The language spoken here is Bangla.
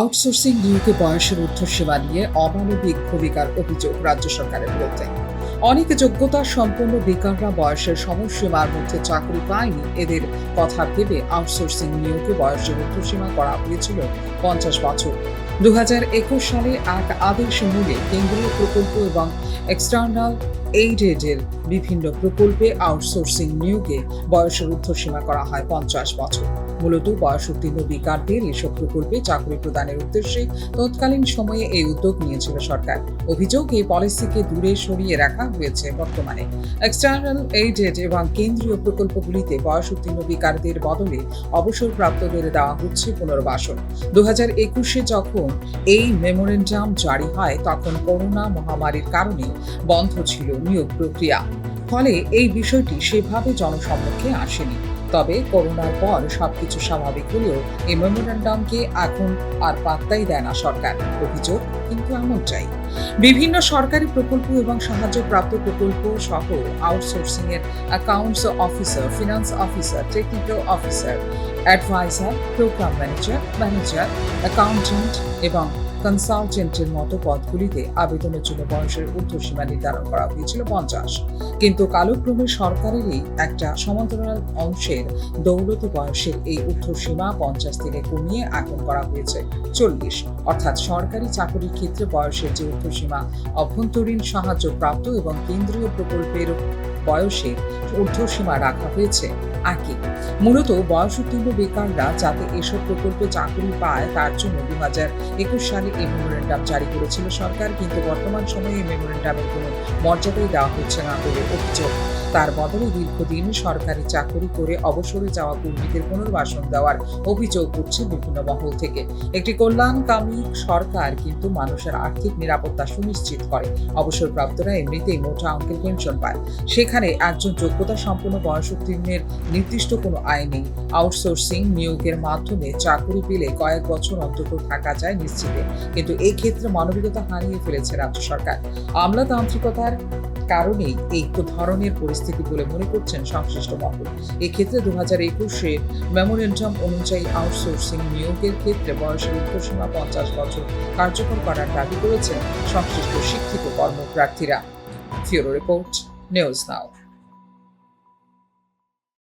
আউটসোর্সিং নিয়োগে বয়সের ঊর্ধ্বসীমা নিয়ে অমানবিক ভূমিকার অভিযোগ রাজ্য সরকারের বিরুদ্ধে। অনেক যোগ্যতা সম্পন্ন বেকাররা বয়সের সময়সীমার মধ্যে চাকরি পায়নি, এদের কথা ভেবে আউটসোর্সিং নিয়োগে বয়সের ঊর্ধ্বসীমা করা হয়েছিল পঞ্চাশ বছর। দু হাজার একুশ সালে এক আদেশ মূলে কেন্দ্রীয় প্রকল্প এবং এক্সটার্নাল এইডেডের বিভিন্ন প্রকল্পে আউটসোর্সিং নিয়োগে বয়সের ঊর্ধ্বসীমা করা হয় পঞ্চাশ বছর। মূলত বয়স উত্তীর্ণ বেকারদের এসব প্রকল্পে চাকরি প্রদানের উদ্দেশ্যে তৎকালীন সময়ে এই উদ্যোগ নিয়েছিল সরকার। অভিযোগ, এই পলিসিকে দূরে সরিয়ে রাখা হয়েছে বর্তমানে। এক্সটার্নাল এইডেড এবং কেন্দ্রীয় প্রকল্পগুলিতে বয়স উত্তীর্ণ বেকারদের বদলে অবসরপ্রাপ্তদের দেওয়া হচ্ছে পুনর্বাসন। দু হাজার একুশে যখন এই মেমোরেন্ডাম জারি হয়, তখন করোনা মহামারীর কারণে বন্ধ ছিল নিয়োগ প্রক্রিয়া। ফলে এই বিষয়টি সেভাবে জনসম্মুখে আসেনি। তবে করোনার পর সবকিছু স্বাভাবিক হলেও এই মেমোরেন্ডামকে এখন আর পাত্তাই দেয় না সরকার। অভিযোগ, কিন্তু এমনটাই বিভিন্ন সরকারি প্রকল্প এবং সাহায্যপ্রাপ্ত প্রকল্প সহ আউটসোর্সিং এর accounts officer finance officer technical officer adviser programme manager manager accountant এবং কনসালটেন্টের মতো পদগুলিতে আবেদনের জন্য বয়সের ঊর্ধ্বসীমা নির্ধারণ করা হয়েছিল পঞ্চাশ। কিন্তু কালক্রমে সরকারেরই একটা সমান্তরাল অংশের দৌলতি বয়সের এই ঊর্ধ্বসীমা পঞ্চাশ থেকে কমিয়ে এখন করা হয়েছে চল্লিশ। অর্থাৎ সরকারি চাকরির ক্ষেত্রে বয়সের যে ঊর্ধ্বসীমা, অভ্যন্তরীণ সাহায্য প্রাপ্ত এবং কেন্দ্রীয় প্রকল্পের বয়সের ঊর্ধ্বসীমা রাখা হয়েছে। একই মূলত বয়স উত্তীর্ণ বেকাররা যাতে এসব প্রকল্পে চাকরি পায়, তার জন্য দু হাজার একুশ সালে এই মেমোরেন্ডাম জারি করেছিল সরকার, কিন্তু বর্তমান সময়ে এই মেমোরেন্ডামের কোনো মর্যাদাই দেওয়া হচ্ছে না বলে অভিযোগ। তার বদলে দীর্ঘদিন সরকারি চাকরি করে অবসরে যাওয়া কর্মীদের পুনর্বাসন দেওয়ার অভিযোগ উঠছে বিভিন্ন মহল থেকে। একটি কল্যাণকামী সরকার কিন্তু মানুষের আর্থিক নিরাপত্তা সুনিশ্চিত করে। অবসরপ্রাপ্তরা এমনিতেই মোটা অঙ্কের পেনশন পায়। সেখানে একজন যোগ্যতা সম্পন্ন বয়স উত্তীর্ণের নির্দিষ্ট কোনো আয় নেই। আউটসোর্সিং নিয়োগের মাধ্যমে চাকরি পেলে কয়েক বছর অন্তত থাকা যায় নিশ্চিতে। কিন্তু এই ক্ষেত্রে মানবিকতা হারিয়ে ফেলেছে রাজ্য সরকার। আমলাতান্ত্রিকতার কারণেই এই ধরনের পরিস্থিতি বলে মনে করছেন সংশ্লিষ্ট মহল। এক্ষেত্রে দু হাজার একুশে মেমোরেন্ডাম অনুযায়ী আউটসোর্সিং নিয়োগের ক্ষেত্রে বয়সের উত্তরসীমা পঞ্চাশ বছর কার্যকর করার দাবি করেছেন সংশ্লিষ্ট শিক্ষিত কর্মপ্রার্থীরা। ফিওরো রিপোর্ট, নিউজ নাও।